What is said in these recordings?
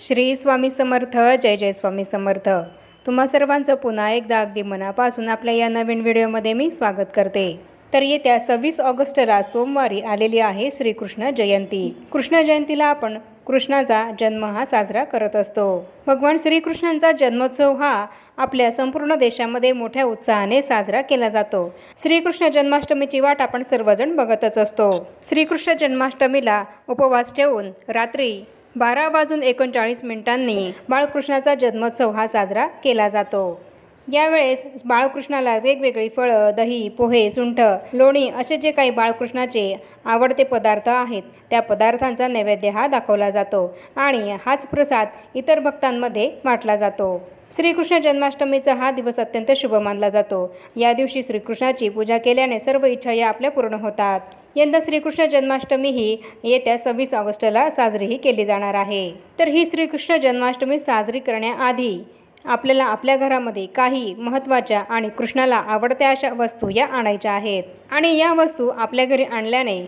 श्री स्वामी समर्थ जय जय स्वामी समर्थ. तुम्हा सर्वांचं पुन्हा एकदा अगदी मनापासून आपल्या या नवीन व्हिडिओमध्ये मी स्वागत करते. तर येत्या सव्वीस ऑगस्टला सोमवारी आलेली आहे श्रीकृष्ण जयंती. कृष्ण जयंतीला आपण कृष्णाचा जन्म हा साजरा करत असतो. भगवान श्रीकृष्णांचा जन्मोत्सव हा आपल्या संपूर्ण देशामध्ये मोठ्या उत्साहाने साजरा केला जातो. श्रीकृष्ण जन्माष्टमीची वाट आपण सर्वजण बघतच असतो. श्रीकृष्ण जन्माष्टमीला उपवास ठेवून रात्री बारा वाजून एकोणचाळीस मिनिटांनी बाळकृष्णाचा जन्मोत्सव हा साजरा केला जातो. यावेळेस बाळकृष्णाला वेगवेगळी फळं दही पोहे सुंठ लोणी असे जे काही बाळकृष्णाचे आवडते पदार्थ आहेत त्या पदार्थांचा नैवेद्य हा दाखवला जातो आणि हाच प्रसाद इतर भक्तांमध्ये वाटला जातो. श्रीकृष्ण जन्माष्टमीचा हा दिवस अत्यंत शुभ मानला जातो. या दिवशी श्रीकृष्णाची पूजा केल्याने सर्व इच्छा या आपल्या पूर्ण होतात. यंदा श्रीकृष्ण जन्माष्टमी ही येत्या सव्वीस ऑगस्टला साजरीही केली जाणार आहे. तर ही श्रीकृष्ण जन्माष्टमी साजरी करण्याआधी आपल्याला आपल्या घरामध्ये काही महत्त्वाच्या आणि कृष्णाला आवडत्या अशा वस्तू या आणायच्या आहेत. आणि या वस्तू आपल्या घरी आणल्याने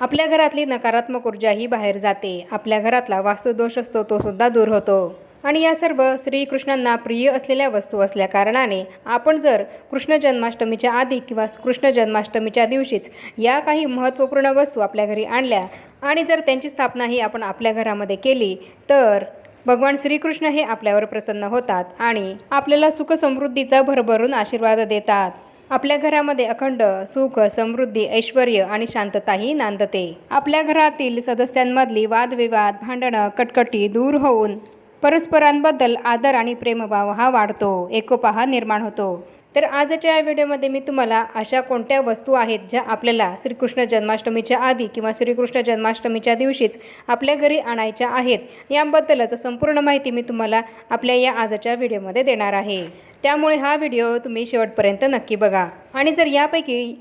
आपल्या घरातली नकारात्मक ऊर्जा ही बाहेर जाते. आपल्या घरातला वास्तुदोष असतो तो सुद्धा दूर होतो. आणि या सर्व श्रीकृष्णांना प्रिय असलेल्या वस्तू असल्या कारणाने आपण जर कृष्ण जन्माष्टमीच्या आधी किंवा कृष्ण जन्माष्टमीच्या दिवशीच या काही महत्त्वपूर्ण वस्तू आपल्या घरी आणल्या आणि जर त्यांची स्थापनाही आपण आपल्या घरामध्ये केली तर भगवान श्रीकृष्ण हे आपल्यावर प्रसन्न होतात आणि आपल्याला सुख समृद्धीचा भरभरून आशीर्वाद देतात. आपल्या घरामध्ये अखंड सुख समृद्धी ऐश्वर आणि शांतताही नांदते. आपल्या घरातील सदस्यांमधली वादविवाद भांडणं कटकटी दूर होऊन परस्परांबद्दल आदर आणि प्रेमभाव हा वाढतो. एकोपा हा निर्माण होतो. तर आजच्या या व्हिडिओमध्ये मी तुम्हाला अशा कोणत्या वस्तू आहेत ज्या आपल्याला श्रीकृष्ण जन्माष्टमीच्या आधी किंवा श्रीकृष्ण जन्माष्टमीच्या दिवशीच आपल्या घरी आणायच्या आहेत याबद्दलच संपूर्ण माहिती मी तुम्हाला आपल्या या आजच्या व्हिडिओमध्ये देणार आहे. त्यामुळे हा व्हिडिओ तुम्ही शेवटपर्यंत नक्की बघा. आणि जर यापैकी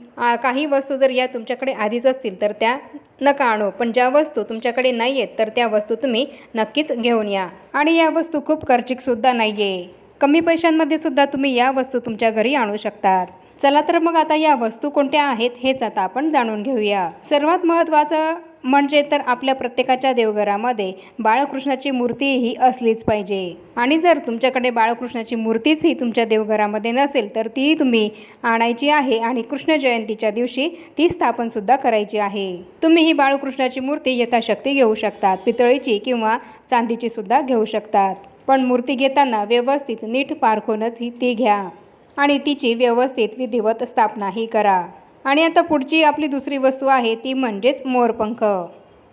काही वस्तू जर या तुमच्याकडे आधीच असतील तर त्या नका आणू. पण ज्या वस्तू तुमच्याकडे नाही आहेत तर त्या वस्तू तुम्ही नक्कीच घेऊन या. आणि या वस्तू खूप खर्चिकसुद्धा नाही आहे कमी पैशांमध्ये सुद्धा तुम्ही या वस्तू तुमच्या घरी आणू शकतात. चला तर मग आता या वस्तू कोणत्या आहेत हेच आता आपण जाणून घेऊया. सर्वात महत्त्वाचं म्हणजे तर आपल्या प्रत्येकाच्या देवघरामध्ये बाळकृष्णाची मूर्ती ही असलीच पाहिजे. आणि जर तुमच्याकडे बाळकृष्णाची मूर्तीच ही तुमच्या देवघरामध्ये नसेल तर ती तुम्ही आणायची आहे आणि कृष्ण जयंतीच्या दिवशी ती स्थापनसुद्धा करायची आहे. तुम्ही ही बाळकृष्णाची मूर्ती यथाशक्ती घेऊ शकतात पितळीची किंवा चांदीची सुद्धा घेऊ शकतात. पण मूर्ती घेताना व्यवस्थित नीट पारखूनच ही ती घ्या. आणि तिची व्यवस्थित विधिवत स्थापनाही करा. आणि आता पुढची आपली दुसरी वस्तू आहे ती म्हणजेच मोरपंख.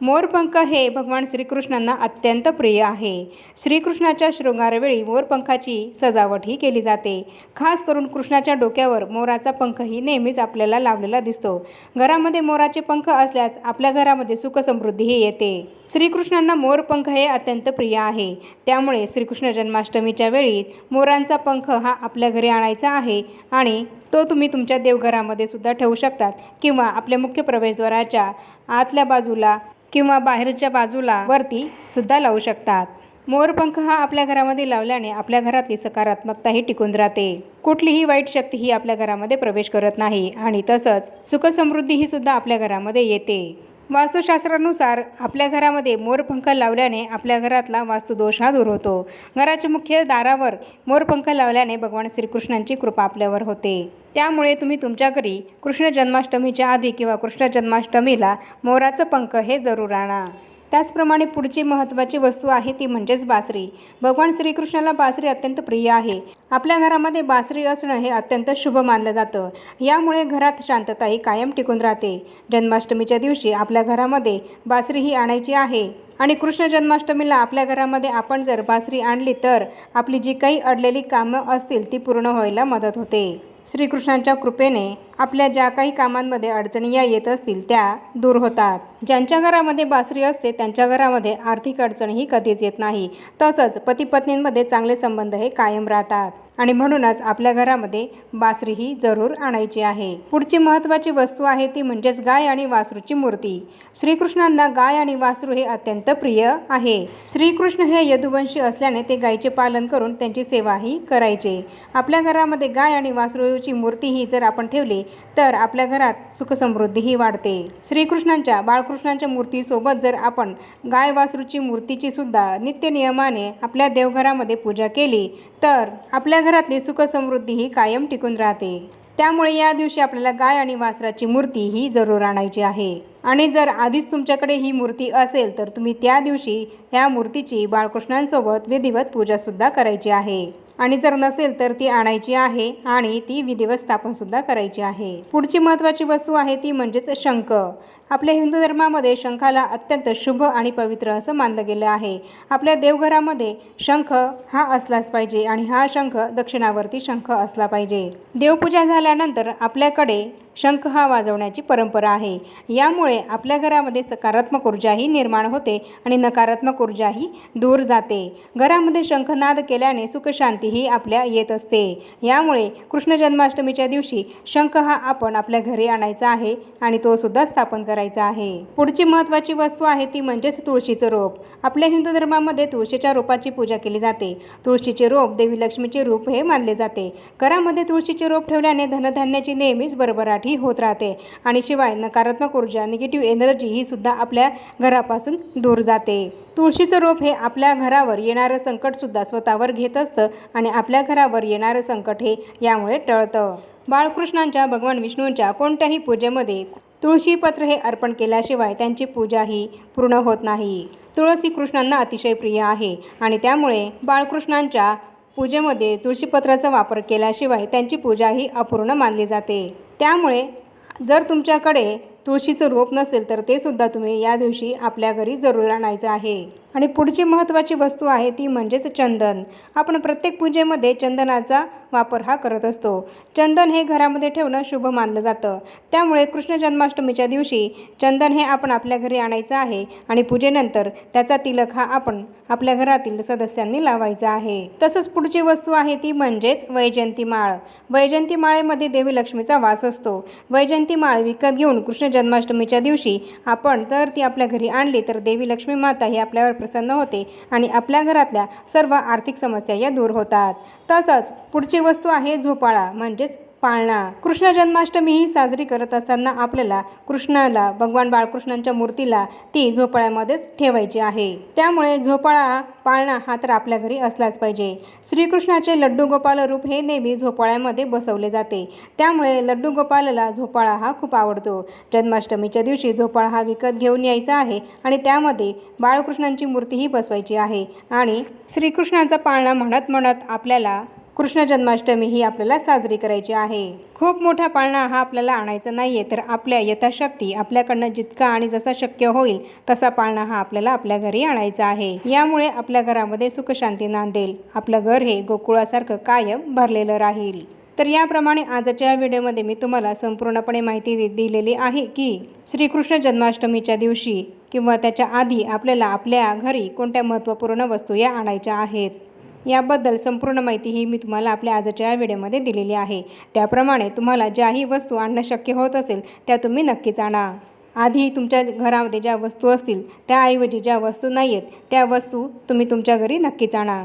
मोरपंख हे भगवान श्रीकृष्णांना अत्यंत प्रिय आहे. श्रीकृष्णाच्या शृंगारवेळी मोरपंखाची सजावटही केली जाते. खास करून कृष्णाच्या डोक्यावर मोराचा पंखही नेहमीच आपल्याला लावलेला दिसतो. घरामध्ये मोराचे पंख असल्यास आपल्या घरामध्ये सुखसमृद्धीही येते. श्रीकृष्णांना मोरपंख हे अत्यंत प्रिय आहे. त्यामुळे श्रीकृष्ण जन्माष्टमीच्या वेळी मोरांचा पंख हा आपल्या घरी आणायचा आहे आणि तो तुम्ही तुमच्या देवघरामध्ये सुद्धा ठेवू शकतात किंवा आपल्या मुख्य प्रवेशद्वाराच्या आतल्या बाजूला किंवा बाहेरच्या बाजूला वरती सुद्धा लावू शकतात. मोरपंख हा आपल्या घरामध्ये लावल्याने आपल्या घरातली सकारात्मकताही टिकून राहते. कुठलीही वाईट शक्ती ही आपल्या घरामध्ये प्रवेश करत नाही आणि तसंच सुखसमृद्धी ही सुद्धा आपल्या घरामध्ये येते. वास्तुशास्त्रानुसार आपल्या घरामध्ये मोरपंख लावल्याने आपल्या घरातला वास्तुदोष हा दूर होतो. घराच्या मुख्य दारावर मोरपंख लावल्याने भगवान श्रीकृष्णांची कृपा आपल्यावर होते. त्यामुळे तुम्ही तुमच्या घरी कृष्ण जन्माष्टमीच्या आधी किंवा कृष्ण जन्माष्टमीला मोराचं पंख हे जरूर आणा. त्याचप्रमाणे पुढची महत्त्वाची वस्तू आहे ती म्हणजेच बासरी. भगवान श्रीकृष्णाला बासरी अत्यंत प्रिय आहे. आपल्या घरामध्ये बासरी असणं हे अत्यंत शुभ मानलं जातं. यामुळे घरात शांतता ही कायम टिकून राहते. जन्माष्टमीच्या दिवशी आपल्या घरामध्ये बासरी ही आणायची आहे आणि कृष्ण जन्माष्टमीला आपल्या घरामध्ये आपण जर बासरी आणली तर आपली जी काही अडलेली कामं असतील ती पूर्ण व्हायला मदत होते. श्रीकृष्णांच्या कृपेने आपल्या ज्या काही कामांमध्ये अडचणी या येत असतील त्या दूर होतात. ज्यांच्या घरामध्ये बासरी असते त्यांच्या घरामध्ये आर्थिक अडचणीही कधीच येत नाही. तसंच पती पत्नींमध्ये चांगले संबंध हे कायम राहतात. आणि म्हणूनच आपल्या घरामध्ये बासरी ही जरूर आणायची आहे. पुढची महत्त्वाची वस्तू आहे ती म्हणजेच गाय आणि वासरूची मूर्ती. श्रीकृष्णांना गाय आणि वासरू हे अत्यंत प्रिय आहे. श्रीकृष्ण हे यदुवंशी असल्याने ते गायीचे पालन करून त्यांची सेवाही करायचे. आपल्या घरामध्ये गाय आणि वासरूची मूर्ती ही जर आपण ठेवली तर आपल्या घरात सुखसमृद्धीही वाढते. श्रीकृष्णांच्या बाळकृष्णांच्या मूर्तीसोबत जर आपण गाय वासरूची मूर्तीची सुद्धा नित्य नियमाने आपल्या देवघरामध्ये पूजा केली तर आपल्या घरातली सुखसमृद्धी ही कायम टिकून राहते. त्यामुळे या दिवशी आपल्याला गाय आणि वासराची मूर्ती ही जरूर आणायची आहे. आणि जर आधीच तुमच्याकडे ही मूर्ती असेल तर तुम्ही त्या दिवशी ह्या मूर्तीची बाळकृष्णांसोबत विधिवत पूजासुद्धा करायची आहे. आणि जर नसेल तर ती आणायची आहे आणि ती विधिवत स्थापनसुद्धा करायची आहे. पुढची महत्त्वाची वस्तू आहे ती म्हणजेच शंख. आपल्या हिंदू धर्मामध्ये शंखाला अत्यंत शुभ आणि पवित्र असं मानलं गेलं आहे. आपल्या देवघरामध्ये शंख हा असलाच पाहिजे आणि हा शंख दक्षिणावर्ती शंख असला पाहिजे. देवपूजा झाल्यानंतर आपल्याकडे शंख हा वाजवण्याची परंपरा आहे. यामुळे आपल्या घरामध्ये सकारात्मक ऊर्जाही निर्माण होते आणि नकारात्मक ऊर्जाही दूर जाते. घरामध्ये शंखनाद केल्याने सुखशांतीही आपल्या येत असते. यामुळे कृष्ण जन्माष्टमीच्या दिवशी शंख हा आपण आपल्या घरी आणायचा आहे आणि तो सुद्धा स्थापन करायचा आहे. पुढची महत्त्वाची वस्तू आहे ती म्हणजेच तुळशीचं रोप. आपल्या हिंदू धर्मामध्ये तुळशीच्या रोपाची पूजा केली जाते. तुळशीचे रोप देवी लक्ष्मीचे रूप हे मानले जाते. घरामध्ये तुळशीचे रोप ठेवल्याने धनधान्याची नेहमीच साठी होत राहते. आणि शिवाय नकारात्मक ऊर्जा निगेटिव्ह एनर्जी ही सुद्धा आपल्या घरापासून दूर जाते. तुळशीचं रोप हे आपल्या घरावर येणारं संकटसुद्धा स्वतःवर घेत असतं आणि आपल्या घरावर येणारं संकट हे यामुळे टळतं. बाळकृष्णांच्या भगवान विष्णूंच्या कोणत्याही पूजेमध्ये तुळशीपत्र हे अर्पण केल्याशिवाय त्यांची पूजा ही पूर्ण होत नाही. तुळस ही कृष्णांना अतिशय प्रिय आहे आणि त्यामुळे बाळकृष्णांच्या पूजेमध्ये तुळशीपत्राचा वापर केल्याशिवाय त्यांची पूजा ही अपूर्ण मानली जाते. त्यामुळे जर तुमच्याकडे तुळशीचं रोप नसेल तर ते सुद्धा तुम्ही या दिवशी आपल्या घरी जरूर आणायचं आहे. आणि पुढची महत्त्वाची वस्तू आहे ती म्हणजेच चंदन. आपण प्रत्येक पूजेमध्ये चंदनाचा वापर हा करत असतो. चंदन हे घरामध्ये ठेवणं शुभ मानलं जातं. त्यामुळे कृष्ण जन्माष्टमीच्या दिवशी चंदन हे आपण आपल्या घरी आणायचं आहे आणि पूजेनंतर त्याचा तिलक हा आपण आपल्या घरातील सदस्यांनी लावायचा आहे. तसंच पुढची वस्तू आहे ती म्हणजेच वैजयंती माळ. वैजयंती माळेमध्ये देवी लक्ष्मीचा वास असतो. वैजयंती माळ विकत घेऊन कृष्ण जन्माष्टमीच्या दिवशी आपण जर ती आपल्या घरी आणली तर देवी लक्ष्मी माता ही आपल्यावर प्रसन्न होते आणि आपल्या घरातल्या सर्व आर्थिक समस्या या दूर होतात. तसंच पुढची वस्तू आहे झोपाळा म्हणजेच पाळणा कृष्ण जन्माष्टमी ही साजरी करत असताना आपल्याला कृष्णाला भगवान बाळकृष्णांच्या मूर्तीला ती झोपाळ्यामध्येच ठेवायची आहे. त्यामुळे झोपाळा पाळणा हा तर आपल्या घरी असलाच पाहिजे. श्रीकृष्णाचे लड्डू गोपाल रूप हे नेहमी झोपाळ्यामध्ये बसवले जाते. त्यामुळे लड्डू गोपालला झोपाळा हा खूप आवडतो. जन्माष्टमीच्या दिवशी झोपाळा हा विकत घेऊन यायचा आहे आणि त्यामध्ये बाळकृष्णांची मूर्तीही बसवायची आहे. आणि श्रीकृष्णाचा पाळणा म्हणत म्हणत आपल्याला कृष्ण जन्माष्टमी ही आपल्याला साजरी करायची आहे. खूप मोठा पाळणा हा आपल्याला आणायचा नाही आहे तर आपल्या यथाशक्ती आपल्याकडनं जितका आणि जसा शक्य होईल तसा पाळणा हा आपल्याला आपल्या घरी आणायचा आहे. यामुळे आपल्या घरामध्ये सुखशांती नांदेल. आपलं घर हे गोकुळासारखं कायम भरलेलं राहील. तर याप्रमाणे आजच्या व्हिडिओमध्ये मी तुम्हाला संपूर्णपणे माहिती दि दिलेली आहे की श्रीकृष्ण जन्माष्टमीच्या दिवशी किंवा त्याच्या आधी आपल्याला आपल्या घरी कोणत्या महत्त्वपूर्ण वस्तू या आणायच्या आहेत? याबद्दल संपूर्ण माहिती ही मी तुम्हाला आपल्या आजच्या व्हिडिओमध्ये दिलेली आहे. त्याप्रमाणे तुम्हाला ज्याही वस्तू आणणं शक्य होत असेल त्या तुम्ही नक्कीच आणा. आधी तुमच्या घरामध्ये ज्या वस्तू असतील त्याऐवजी ज्या वस्तू नाही आहेत त्या वस्तू तुम्ही तुमच्या घरी नक्कीच आणा.